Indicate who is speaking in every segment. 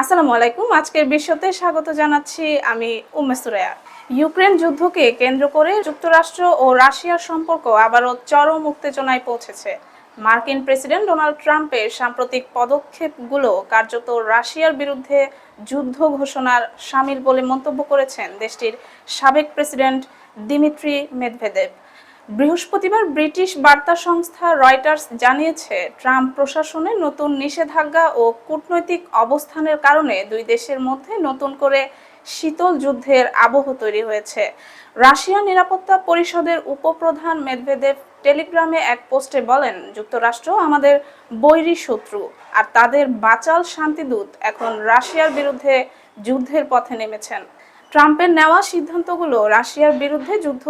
Speaker 1: আসসালামু আলাইকুম। আজকের বিশ্বতে স্বাগত জানাচ্ছি আমি উম্মে সুরায়া ইউক্রেন যুদ্ধকে কেন্দ্র করে যুক্তরাষ্ট্র ও রাশিয়ার সম্পর্ক আবারও চরম উত্তেজনায় পৌঁছেছে। মার্কিন প্রেসিডেন্ট ডোনাল্ড ট্রাম্পের সাম্প্রতিক পদক্ষেপগুলো কার্যত রাশিয়ার বিরুদ্ধে যুদ্ধ ঘোষণার সামিল বলে মন্তব্য করেছেন দেশটির সাবেক প্রেসিডেন্ট দিমিত্রি মেদভেদেব বৃহস্পতিবার ব্রিটিশ বার্তা সংস্থা রয়টার্স জানিয়েছে, ট্রাম্প প্রশাসনের নতুন নিষেধাজ্ঞা ও কূটনৈতিক অবস্থানের কারণে দুই দেশের মধ্যে নতুন করে শীতল যুদ্ধের আবহ তৈরি হয়েছে। রাশিয়া নিরাপত্তা পরিষদের উপপ্রধান মেদভেদেব টেলিগ্রামে এক পোস্টে বলেন, যুক্তরাষ্ট্র আমাদের বৈরী শত্রু আর তাদের বাচাল শান্তিদূত এখন রাশিয়ার বিরুদ্ধে যুদ্ধের পথে নেমেছেন। ট্রাম্পের নেওয়া সিদ্ধান্তগুলো রাশিয়ার বিরুদ্ধে যুদ্ধ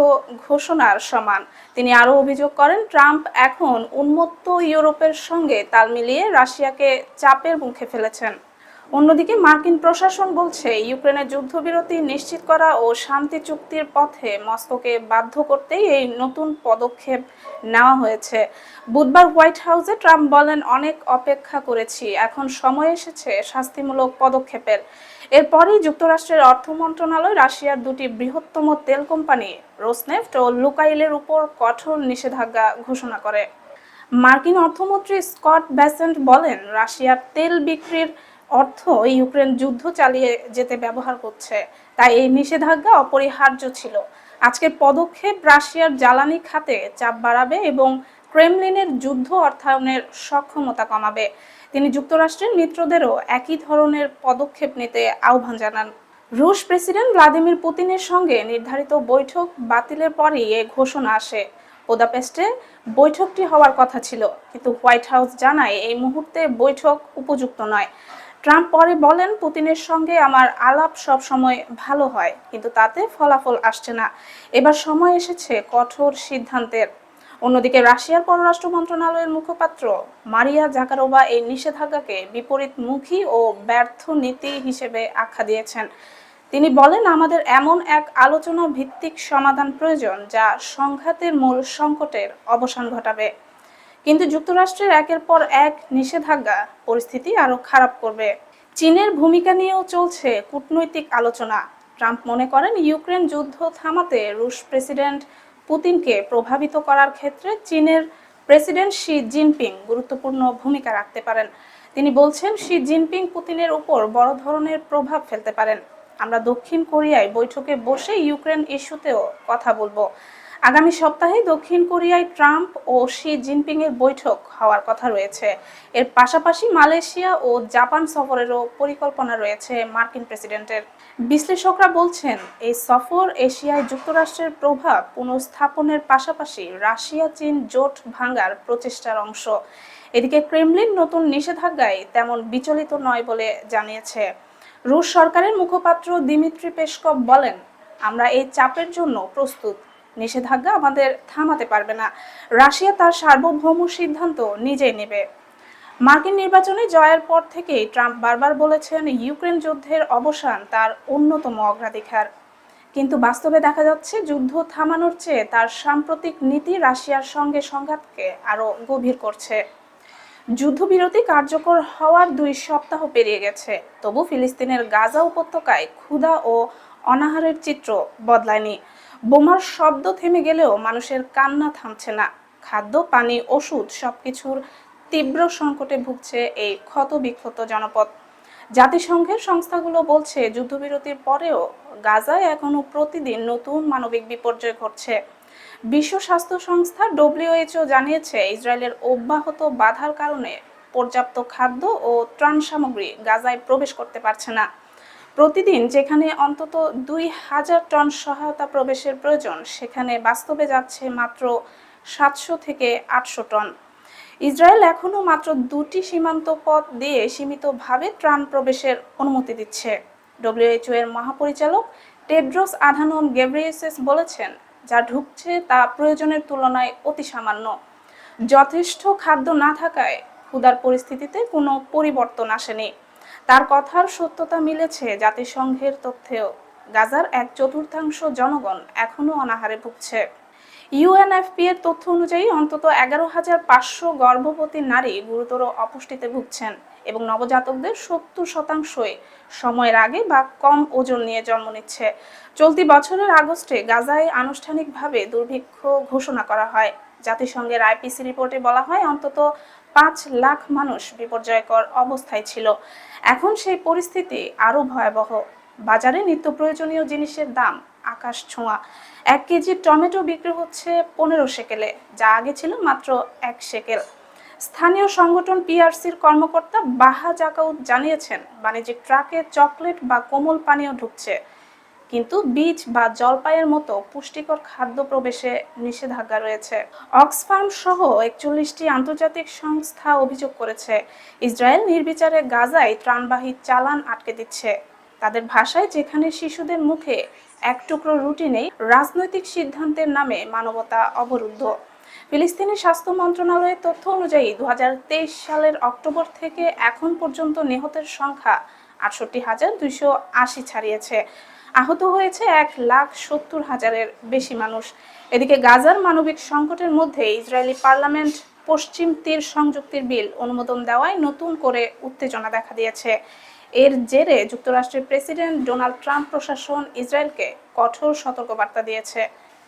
Speaker 1: ঘোষণার সমান। তিনি আরও অভিযোগ করেন, ট্রাম্প এখন উন্মত্ত ইউরোপের সঙ্গে তাল মিলিয়ে রাশিয়াকে চাপের মুখে ফেলেছেন। অন্যদিকে মার্কিন প্রশাসন বলছে, ইউক্রেনের যুদ্ধবিরতি নিশ্চিত করা ও শান্তি চুক্তির পথে মস্কোকে বাধ্য করতেই এই নতুন পদক্ষেপ নেওয়া হয়েছে। বুধবার হোয়াইট হাউসে ট্রাম্প বলেন, অনেক অপেক্ষা করেছি। এখন সময় এসেছে শাস্তিমূলক পদক্ষেপের। এরপরই যুক্তরাষ্ট্রের অর্থ মন্ত্রণালয় রাশিয়ার দুটি বৃহত্তম তেল কোম্পানি, রোসনেফট ও লুকাইলের উপর কঠোর নিষেধাজ্ঞা ঘোষণা করে। মার্কিন অর্থমন্ত্রী স্কট ব্যাসেন্ট বলেন, রাশিয়ার তেল বিক্রির অর্থ ইউক্রেন যুদ্ধ চালিয়ে যেতে ব্যবহার করছে। তাই এই নিষেধাজ্ঞা অপরিহার্য ছিল। আজকের পদক্ষেপ রাশিয়ার জ্বালানি খাতে চাপ বাড়াবে এবং ক্রেমলিনের যুদ্ধ অর্থায়নের সক্ষমতা কমাবে। তিনি যুক্তরাষ্ট্রের মিত্রদেরও একই ধরনের পদক্ষেপ নিতে আহ্বান জানান। রুশ প্রেসিডেন্ট ভ্লাদিমির পুতিনের সঙ্গে নির্ধারিত বৈঠক বাতিলের পরই এ ঘোষণা আসে। বুদাপেস্টে বৈঠকটি হওয়ার কথা ছিল, কিন্তু হোয়াইট হাউস জানায় এই মুহূর্তে বৈঠক উপযুক্ত নয়। ট্রাম্প পরে বলেন, পুতিনের সঙ্গে আমার আলাপ সব সময় ভালো হয়, কিন্তু তাতে ফলাফল আসছে না। এবার সময় এসেছে কঠোর সিদ্ধান্তের। অন্যদিকে রাশিয়ার পররাষ্ট্র মন্ত্রণালয়ের মুখপাত্র মারিয়া জাকারোবা এই নিষেধাজ্ঞাকে বিপরীতমুখী ও ব্যর্থ নীতি হিসেবে আখ্যা দিয়েছেন। তিনি বলেন, আমাদের এমন এক আলোচনা ভিত্তিক সমাধান প্রয়োজন যা সংঘাতের মূল সংকটের অবসান ঘটাবে। কিন্তু যুক্তরাষ্ট্রের একের পর এক নিষেধাজ্ঞা পরিস্থিতি আরও খারাপ করবে। চীনের ভূমিকা নিয়েও চলছে কূটনৈতিক আলোচনা। ট্রাম্প মনে করেন, ইউক্রেন যুদ্ধ থামাতে রুশ প্রেসিডেন্ট পুতিনকে প্রভাবিত করার ক্ষেত্রে চীনের প্রেসিডেন্ট শি জিনপিং গুরুত্বপূর্ণ ভূমিকা রাখতে পারেন। তিনি বলছেন, শি জিনপিং পুতিনের উপর বড় ধরনের প্রভাব ফেলতে পারেন। আমরা দক্ষিণ কোরিয়ায় বৈঠকে বসে ইউক্রেন ইস্যুতেও কথা বলব। আগামী সপ্তাহে দক্ষিণ কোরিয়ায় ট্রাম্প ও শি জিনপিং এর বৈঠক হওয়ার কথা রয়েছে। এর পাশাপাশি মালয়েশিয়া ও জাপান সফরেরও পরিকল্পনা রয়েছে মার্কিন প্রেসিডেন্টের। বিশ্লেষকরা বলছেন, এই সফর এশিয়ায় যুক্তরাষ্ট্রের প্রভাব পুনঃস্থাপনের পাশাপাশি রাশিয়া, চীন জোট ভাঙার প্রচেষ্টার অংশ। এদিকে ক্রেমলিন নতুন নিষেধাজ্ঞায় তেমন বিচলিত নয় বলে জানিয়েছে। রুশ সরকারের মুখপাত্র দিমিত্রি পেসকভ বলেন, আমরা এই চাপের জন্য প্রস্তুত। নিষেধাজ্ঞা আমাদের থামাতে পারবে না। রাশিয়া তার সার্বভৌম সিদ্ধান্ত নিজেই নেবে। মার্কিন নির্বাচনে জয়ের পর থেকেই ট্রাম্প বারবার বলেছেন ইউক্রেন যুদ্ধের অবসান তার অন্যতম অগ্রাধিকার। কিন্তু বাস্তবে দেখা যাচ্ছে যুদ্ধ থামানোর চেয়ে তার সাম্প্রতিক নীতি রাশিয়ার সঙ্গে সংঘাতকে আরও গভীর করছে। যুদ্ধবিরতি কার্যকর হওয়ার দুই সপ্তাহ পেরিয়ে গেছে। তবু ফিলিস্তিনের গাজা উপত্যকায় ক্ষুধা ও অনাহারের চিত্র বদলায়নি। বোমার শব্দ থেমে গেলেও মানুষের কান্না থামছে না। খাদ্য, পানি, ওষুধ সবকিছুর তীব্র সংকটে ভুগছে এই ক্ষতবিক্ষত জনপদ। জাতিসংঘের সংস্থাগুলো বলছে, যুদ্ধবিরতির পরেও গাজায় এখনও প্রতিদিন নতুন মানবিক বিপর্যয় ঘটছে। বিশ্ব স্বাস্থ্য সংস্থা ডব্লিউএইচও জানিয়েছে, ইসরায়েলের অব্যাহত বাধার কারণে পর্যাপ্ত খাদ্য ও ত্রাণ সামগ্রী গাজায় প্রবেশ করতে পারছে না। প্রতিদিন যেখানে অন্তত দুই হাজার টন সহায়তা প্রবেশের প্রয়োজন, সেখানে বাস্তবে যাচ্ছে মাত্র সাতশো থেকে আটশো টন। ইসরায়েল এখনও মাত্র দুটি সীমান্ত পথ দিয়ে সীমিতভাবে ত্রাণ প্রবেশের অনুমতি দিচ্ছে। ডব্লিউএইচও এর মহাপরিচালক টেড্রোস আধানোম গেব্রিয়েসেস বলেছেন, যা ঢুকছে তা প্রয়োজনের তুলনায় অতি সামান্য। যথেষ্ট খাদ্য না থাকায় ক্ষুধার পরিস্থিতিতে কোনো পরিবর্তন আসেনি। তার কথার সত্যতা মিলেছে জাতিসংঘের তথ্যেও। গাজার এক চতুর্থাংশ জনগণ এখনও অনাহারে ভুগছে। ইউএনএফপি এর তথ্য অনুযায়ী অন্তত এগারো হাজার পাঁচশো গর্ভবতী নারী গুরুতর অপুষ্টিতে ভুগছেন এবং নবজাতকদের সত্তর শতাংশই সময়ের আগে বা কম ওজন নিয়ে জন্ম নিচ্ছে। চলতি বছরের আগস্টে গাজায় আনুষ্ঠানিকভাবে দুর্ভিক্ষ ঘোষণা করা হয়। জাতিসংঘের আইপিসি রিপোর্টে বলা হয়, অন্তত পাঁচ লাখ মানুষ বিপর্যয়কর অবস্থায় ছিল। এখন সেই পরিস্থিতি আরও ভয়াবহ। বাজারে নিত্য প্রয়োজনীয় জিনিসের দাম আকাশ ছোঁয়া। এক কেজি টমেটো বিক্রি হচ্ছে পনেরো সেকেলে, যা আগে ছিল মাত্র এক সেকেল। স্থানীয় সংগঠন পিআরসির কর্মকর্তা বাহা জাকাউত জানিয়েছেন, বাণিজ্যিক ট্রাকে চকলেট বা কোমল পানীয় ঢুকছে, কিন্তু বীজ বা জলপাইয়ের মতো পুষ্টিকর খাদ্য প্রবেশে নিষেধাজ্ঞা রয়েছে। অক্সফার্ম সহ একচল্লিশটি আন্তর্জাতিক সংস্থা অভিযোগ করেছে, ইসরায়েল নির্বিচারে গাজায় ত্রাণবাহী চালান আটকে দিচ্ছে। তাদের ভাষায় যেখানে শিশুদের মুখে এক টুকরো রুটি নেই, রাজনৈতিক সিদ্ধান্তের নামে মানবতা অবরুদ্ধ। ফিলিস্তিনি স্বাস্থ্য মন্ত্রণালয়ের তথ্য অনুযায়ী দু সালের অক্টোবর থেকে এখন পর্যন্ত নিহতের সংখ্যা আটষট্টি হাজার দুইশো আশি ছাড়িয়েছে। আহত হয়েছে এক লাখ সত্তর হাজারের বেশি মানুষ। এদিকে গাজার মানবিক সংকটের মধ্যে ইসরায়েলি পার্লামেন্ট পশ্চিম তীর সংযুক্তির বিল অনুমোদন দেওয়ায় নতুন করে উত্তেজনা দেখা দিয়েছে। এর জেরে যুক্তরাষ্ট্রের প্রেসিডেন্ট ডোনাল্ড ট্রাম্প প্রশাসন ইসরায়েলকে কঠোর সতর্কবার্তা দিয়েছে।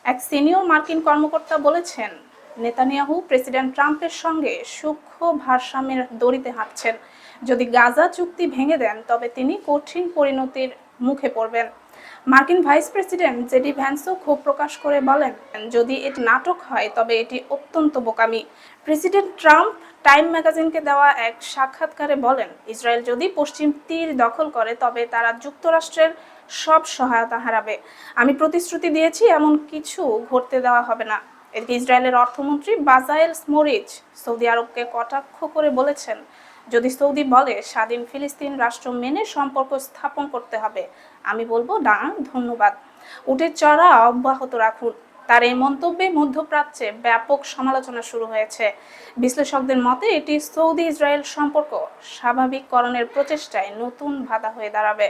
Speaker 1: এক সিনিয়র মার্কিন কর্মকর্তা বলেছেন, নেতানিয়াহু প্রেসিডেন্ট ট্রাম্পের সঙ্গে সূক্ষ্ম ভারসাম্যের দড়িতে হাঁটছেন। যদি গাজা চুক্তি ভেঙে দেন, তবে তিনি কঠিন পরিণতির মুখে পড়বেন। মার্কিন ভাইস প্রেসিডেন্ট জেডি ভ্যান্সও ক্ষোভ প্রকাশ করে বলেন, যদি এটি নাটক হয়, তবে এটি অত্যন্ত বোকামি। প্রেসিডেন্ট ট্রাম্প টাইম ম্যাগাজিনকে দেওয়া এক সাক্ষাৎকারে বলেন, ইসরায়েল যদি পশ্চিম তীর দখল করে, তবে তারা যুক্তরাষ্ট্রের সব সহায়তা হারাবে। আমি প্রতিশ্রুতি দিয়েছি, এমন কিছু ঘটতে দেওয়া হবে না। এদিকে ইসরায়েলের অর্থমন্ত্রী বাজায়েল স্মোরিচ সৌদি আরবকে কটাক্ষ করে বলেছেন যদি সৌদি বলে, স্বাধীন ফিলিস্তিন রাষ্ট্র মেনে সম্পর্ক স্থাপন করতে হবে। আমি বলব, না, ধন্যবাদ। উটের চড়া অব্যাহত রাখুন। তার এই মন্তব্যে মধ্যপ্রাচ্যে ব্যাপক সমালোচনা শুরু হয়েছে। বিশ্লেষকদের মতে, এটি সৌদি ইসরায়েল সম্পর্ক স্বাভাবিককরণের প্রচেষ্টায় নতুন বাধা হয়ে দাঁড়াবে।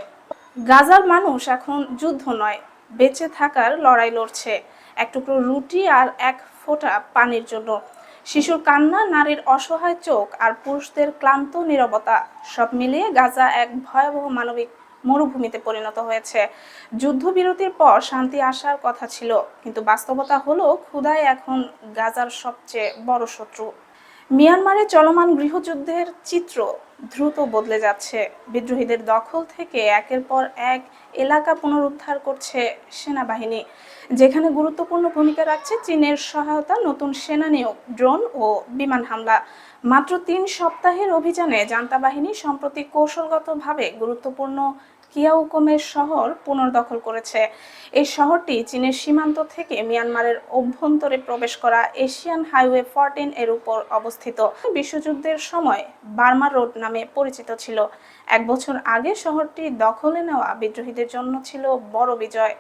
Speaker 1: গাজার মানুষ এখন যুদ্ধ নয়, বেঁচে থাকার লড়াই লড়ছে। এক টুকরো রুটি আর এক ফোঁটা পানির জন্য। শিশুর কান্না, নারীর অসহায় চোখ আর পুরুষদের ক্লান্ত নীরবতা, সব মিলিয়ে গাজা এক ভয়াবহ মানবিক মরুভূমিতে পরিণত হয়েছে। যুদ্ধবিরতির পর শান্তি আসার কথা ছিল, কিন্তু বাস্তবতা হলো ক্ষুধাই এখন গাজার সবচেয়ে বড় শত্রু। মিয়ানমারে চলমান গৃহযুদ্ধের চিত্র দ্রুত বদলে যাচ্ছে। বিদ্রোহীদের দখল থেকে একের পর এক এলাকা পুনরুদ্ধার করছে সেনাবাহিনী। যেখানে গুরুত্বপূর্ণ ভূমিকা রাখছে চীনের সহায়তা, নতুন সেনা নিয়োগ, ড্রোন ও বিমান হামলা। মাত্র তিন সপ্তাহের অভিযানে জান্তা বাহিনী সম্প্রতি কৌশলগতভাবে গুরুত্বপূর্ণ কিয়াউকমের শহর পুনর্দখল করেছে। এই শহরটি চীনের সীমান্ত থেকে মিয়ানমারের অভ্যন্তরে প্রবেশ করা এশিয়ান হাইওয়ে ফরটিন এর উপর অবস্থিত। বিশ্বযুদ্ধের সময় বার্মা রোড নামে পরিচিত ছিল। এক বছর আগে শহরটি দখলে নেওয়া বিদ্রোহীদের জন্য ছিল বড় বিজয়।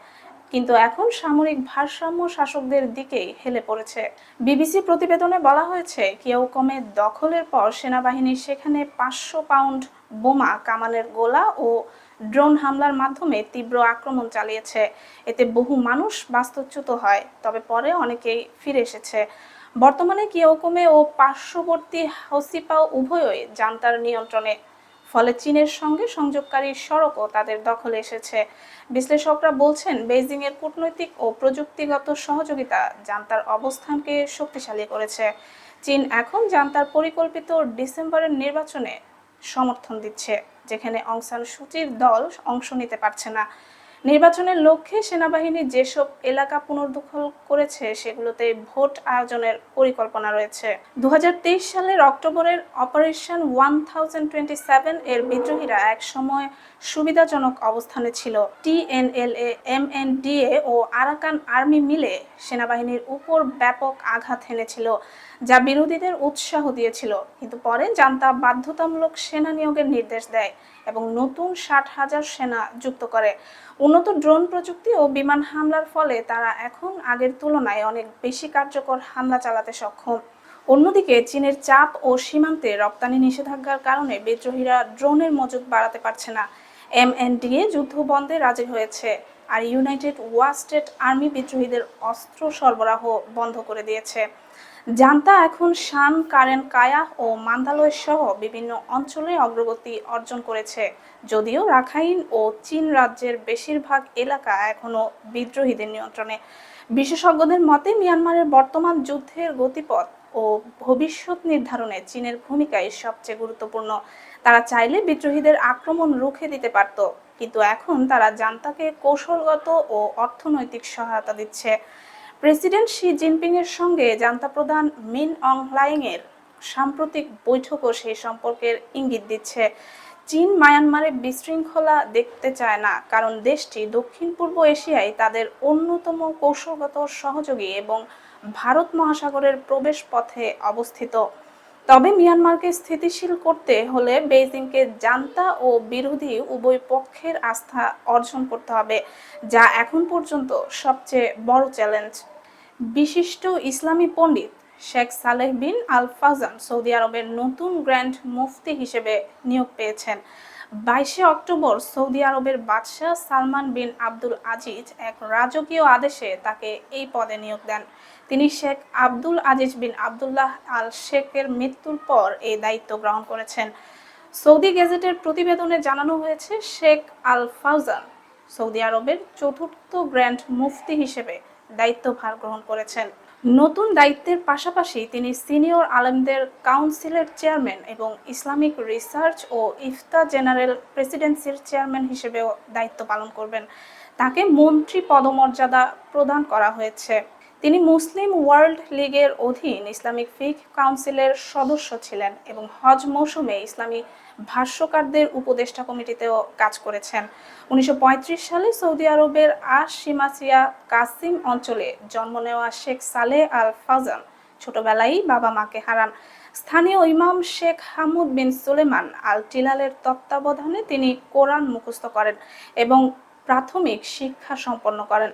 Speaker 1: কিন্তু এখন সামরিক ভারসাম্য শাসকদের দিকেই হেলে পড়েছে। বিবিসি প্রতিবেদনে বলা হয়েছে কিয়াউকমে দখলের পর সেনাবাহিনী সেখানে পাঁচশো পাউন্ড বোমা কামানের গোলা ও ড্রোন হামলার মাধ্যমে তীব্র আক্রমণ চালিয়েছে। এতে বহু মানুষ বাস্তুচ্যুত হয়, তবে পরে অনেকেই ফিরে এসেছে। বর্তমানে কিয়াউকমে ও পার্শ্ববর্তী হাউসিপাও উভয়ই জান্তার নিয়ন্ত্রণে। ফলে চীনের সঙ্গে সংযোগকারী সড়কও তাদের দখলে এসেছে। বিশ্লেষকরা বলছেন বেইজিং এর কূটনৈতিক ও প্রযুক্তিগত সহযোগিতা জান্তার অবস্থানকে শক্তিশালী করেছে। চীন এখন জান্তার পরিকল্পিত ডিসেম্বরের নির্বাচনে সমর্থন দিচ্ছে, যেখানে অংসান সূচির দল অংশ নিতে পারছে না। নির্বাচনের লক্ষ্যে সেনাবাহিনী যেসব এলাকা পুনর্দখল করেছে, সেগুলোতে ভোট আয়োজনের পরিকল্পনা রয়েছে। দুহাজার তেইশ সালের অক্টোবরের অপারেশন ওয়ানের বিদ্রোহীরা এক সময় সুবিধাজনক অবস্থানে ছিল। টিএনএলএ এমএনডিএ ও আরাকান আর্মি মিলে সেনাবাহিনীর উপর ব্যাপক আঘাত হেনেছিল, যা বিরোধীদের উৎসাহ দিয়েছিল। কিন্তু পরে জান্তা বাধ্যতামূলক সেনা নিয়োগের নির্দেশ দেয় এবং নতুন ষাট হাজার সেনা যুক্ত করে। উন্নত ড্রোন প্রযুক্তি ও বিমান হামলার ফলে তারা এখন আগের তুলনায় অনেক বেশি কার্যকর হামলা চালাতে সক্ষম। অন্যদিকে চীনের চাপ ও সীমান্তে রপ্তানি নিষেধাজ্ঞার কারণে বিদ্রোহীরা ড্রোনের মজুদ বাড়াতে পারছে না। এমএনডিএ যুদ্ধ বন্ধে রাজি হয়েছে আর ইউনাইটেড ওয়াস্টেড আর্মি বিদ্রোহীদের অস্ত্র সরবরাহ বন্ধ করে দিয়েছে। জান্তা এখন শান, কারেন, কায়া ও মান্দালয় সহ বিভিন্ন অঞ্চলে অগ্রগতি অর্জন করেছে। যদিও রাখাইন ও চীন রাজ্যের বেশিরভাগ এলাকা এখনও বিদ্রোহীদের নিয়ন্ত্রণে। বিশেষজ্ঞদের মতে, মিয়ানমারের বর্তমান যুদ্ধের গতিপথ ও ভবিষ্যৎ নির্ধারণে চীনের ভূমিকাই সবচেয়ে গুরুত্বপূর্ণ। তারা চাইলে বিদ্রোহীদের আক্রমণ রুখে দিতে পারত, কিন্তু এখন তারা জান্তাকে কৌশলগত ও অর্থনৈতিক সহায়তা দিচ্ছে। প্রেসিডেন্ট শি জিনপিং এর সঙ্গে জান্তা প্রধান মিন অং লাইং এর সাম্প্রতিক বৈঠকও সেই সম্পর্কের ইঙ্গিত দিচ্ছে। চীন মায়ানমারে বিশৃঙ্খলা দেখতে চায় না, কারণ দেশটি দক্ষিণ পূর্ব এশিয়ায় তাদের অন্যতম কৌশলগত সহযোগী এবং ভারত মহাসাগরের প্রবেশ পথে অবস্থিত। তবে মিয়ানমারকে স্থিতিশীল করতে হলে বেইজিংকে জান্তা ও বিরোধী উভয় পক্ষের আস্থা অর্জন করতে হবে, যা এখন পর্যন্ত সবচেয়ে বড় চ্যালেঞ্জ। বিশিষ্ট ইসলামী পণ্ডিত Sheikh Saleh bin al Fawzan Saudi আরবের নতুন গ্র্যান্ড মুফতি হিসেবে নিয়োগ পেয়েছেন। বাইশে অক্টোবর সৌদি আরবের বাদশাহ সালমান বিন আব্দুল আজিজ এক রাজকীয় আদেশে তাকে এই পদে নিয়োগ দেন। তিনি শেখ আব্দুল আজিজ বিন আবদুল্লাহ আল শেখের মৃত্যুর পর এই দায়িত্ব গ্রহণ করেছেন। সৌদি গেজেটের প্রতিবেদনে জানানো হয়েছে, শেখ আল ফাউজান সৌদি আরবের চতুর্থ গ্র্যান্ড মুফতি হিসেবে দায়িত্বভার গ্রহণ করেছেন। নতুন দায়িত্বের পাশাপাশি তিনি সিনিয়র আলেমদের কাউন্সিলের চেয়ারম্যান এবং ইসলামিক রিসার্চ ও ইফতা জেনারেল প্রেসিডেন্সির চেয়ারম্যান হিসেবেও দায়িত্ব পালন করবেন। তাকে মন্ত্রী পদমর্যাদা প্রদান করা হয়েছে। তিনি মুসলিম ওয়ার্ল্ড লীগের অধীন ইসলামিক ফিক কাউন্সিলের সদস্য ছিলেন এবং হজ মৌসুমে ইসলামী ভাষ্যকারদের উপদেষ্টা কমিটিতেও কাজ করেছেন। উনিশশো পঁয়ত্রিশ সালে সৌদি আরবের আশ সিমাসিয়া কাসিম অঞ্চলে জন্ম নেওয়া শেখ সালেহ আল ফাজান ছোটবেলায় বাবা মাকে হারান। স্থানীয় ইমাম Sheikh Hamud bin Sulaiman al টিলালের তত্ত্বাবধানে তিনি কোরআন মুখস্থ করেন এবং প্রাথমিক শিক্ষা সম্পন্ন করেন।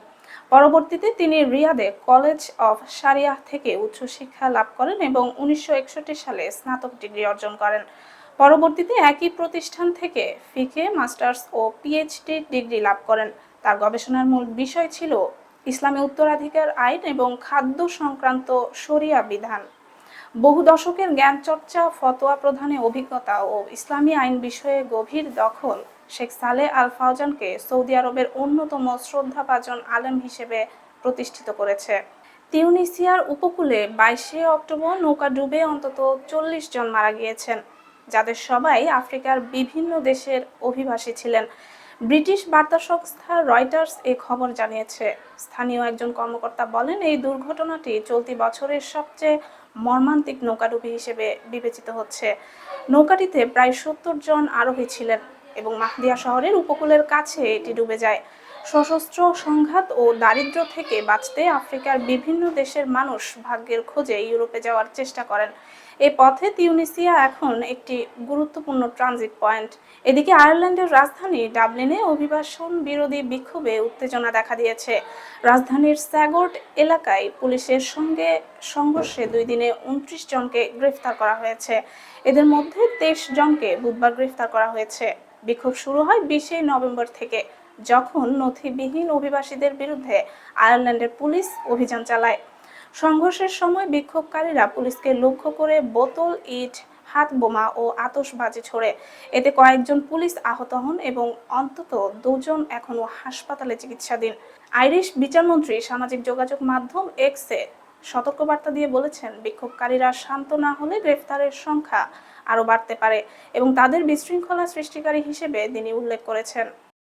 Speaker 1: পরবর্তীতে তিনি রিয়াদে কলেজ অফ সারিয়া থেকে উচ্চশিক্ষা লাভ করেন এবং উনিশশো একষট্টি সালে স্নাতক ডিগ্রি অর্জন করেন। পরবর্তীতে একই প্রতিষ্ঠান থেকে ফিকে, মাস্টার্স ও পিএইচডি ডিগ্রি লাভ করেন। তার গবেষণার মূল বিষয় ছিল ইসলামী উত্তরাধিকার আইন এবং খাদ্য সংক্রান্ত শরিয়া বিধান। বহু দশকের জ্ঞান চর্চা ফতোয়া প্রধানে অভিজ্ঞতা ও ইসলামী আইন বিষয়ে গভীর দখল শেখ সালে আল ফাউজানকে সৌদি আরবের অন্যতম শ্রদ্ধাভাজন আলেম হিসেবে প্রতিষ্ঠিত করেছে। তিউনিসিয়ার উপকূলে বাইশে অক্টোবর নৌকা ডুবে অন্তত চল্লিশ জন মারা গিয়েছেন, যাদের সবাই আফ্রিকার বিভিন্ন দেশের অভিবাসী ছিলেন। ব্রিটিশ বার্তা সংস্থা রয়টার্স এ খবর জানিয়েছে। স্থানীয় একজন কর্মকর্তা বলেন, এই দুর্ঘটনাটি চলতি বছরের সবচেয়ে মর্মান্তিক নৌকাডুবি হিসেবে বিবেচিত হচ্ছে। নৌকাটিতে প্রায় সত্তর জন আরোহী ছিলেন। এবং মাহদিয়া শহরের উপকূলের কাছে এটি ডুবে যায়। সশস্ত্র সংঘাত ও দারিদ্র্য থেকে বাঁচতে আফ্রিকার বিভিন্ন দেশের মানুষ ভাগ্যের খোঁজে ইউরোপে যাওয়ার চেষ্টা করেন। এ পথে তিউনিসিয়া এখন একটি গুরুত্বপূর্ণ ট্রানজিট পয়েন্ট। এদিকে আয়ারল্যান্ডের রাজধানী ডাবলিনে অভিবাসন বিরোধী বিক্ষোভে উত্তেজনা দেখা দিয়েছে। রাজধানীর স্যাগোট এলাকায় পুলিশের সঙ্গে সংঘর্ষে দুই দিনে উনত্রিশ জনকে গ্রেফতার করা হয়েছে। এদের মধ্যে তেইশ জনকে বুধবার গ্রেফতার করা হয়েছে। বিক্ষোভ শুরু হয় বিশে নভেম্বর থেকে, যখন নথিবিহীন অভিবাসীদের বিরুদ্ধে আয়ারল্যান্ডের পুলিশ অভিযান চালায়। সংঘর্ষের সময় বিক্ষোভকারীরা পুলিশকে লক্ষ্য করে বোতল, ইট হাত বোমা ও আতশবাজি ছোড়ে। এতে কয়েকজন পুলিশ আহত হন এবং অন্তত দুজন এখনও হাসপাতালে চিকিৎসাধীন। আইরিশ বিচারমন্ত্রী সামাজিক যোগাযোগ মাধ্যম এক্সে সতর্কবার্তা দিয়ে বলেছেন, বিক্ষোভকারীরা শান্ত না হলে গ্রেফতারের সংখ্যা আরও বাড়তে পারে এবং তাদের বিশৃঙ্খলা সৃষ্টিকারী হিসেবে তিনি উল্লেখ করেছেন।